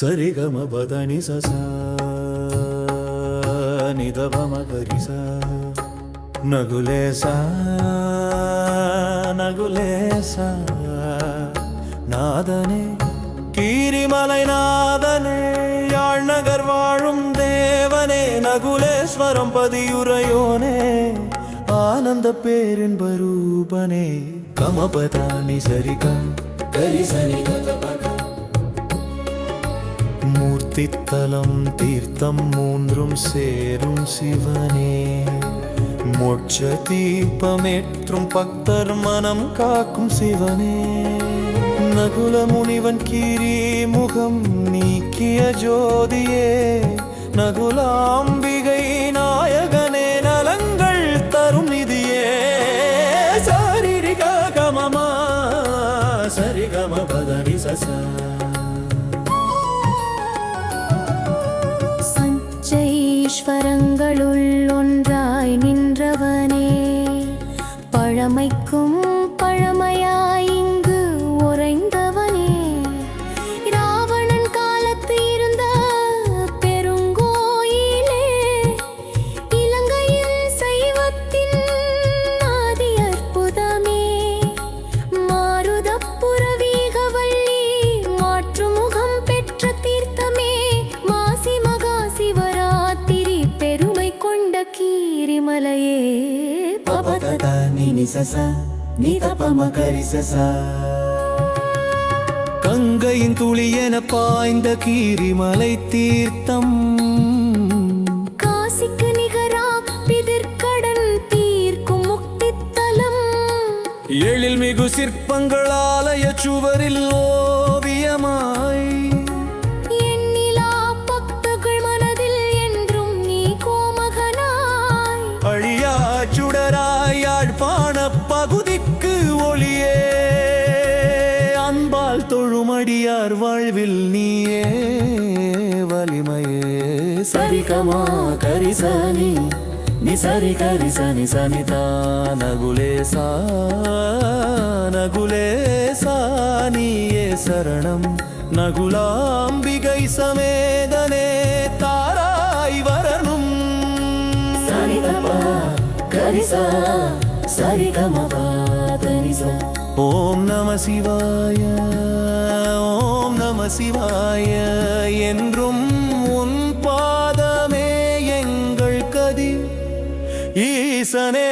சரிகம பதனி நிதவம கரிச நகுலேசா நகுலேசா நாதனே கீரிமலை நாதனே யாழ் நகர் வாழும் தேவனே நகுலேஸ்வரம் பதியுரையோனே ஆனந்த பேரின் பரூபனே கமபதானி சரிகா கரிசனி கதபா மூர்த்தித்தலம் தீர்த்தம் மூன்றும் சேரும் சிவனே. மோட்ச தீபமேற்றும் பக்தர் மனம் காக்கும் சிவனே. நகுல முனிவன் கீரி முகம் நீக்கிய ஜோதியே. நகுலாம்பிகை நாயகனே நலங்கள் தரும் நிதியே. சரிரிக கமமா சரிகம பதனி சசா. சஞ்சைஸ்வரங்களுள் ஒன்றாய் நின்றவனே. பழமைக்கும் நினி சச நிதபம கரி சச. கங்கையின் துளி என பாய்ந்த கீரிமலை தீர்த்தம். காசிக்கு நிகரா பிதிர்க்கடன் தீர்க்கும் முக்தித்தலம். எழில் மிகு சிற்பங்கள் ஆலய சுவரில் ஓவியமாய் தொழுமடியார் வாழ்வில் நீயே வலிமையே Saregama கரிசனி ni sari kari sani sani ta nagule நீயே சரணம். நகுலாம்பிகை சமேதனே தாராய் வரணும். கரிசா சரிகமா சரிகமபாதனிசா ஓம் நம சிவாய ஓம் நம சிவாய. என்றும் உன் பாதமே எங்கள் கதி ஈசனே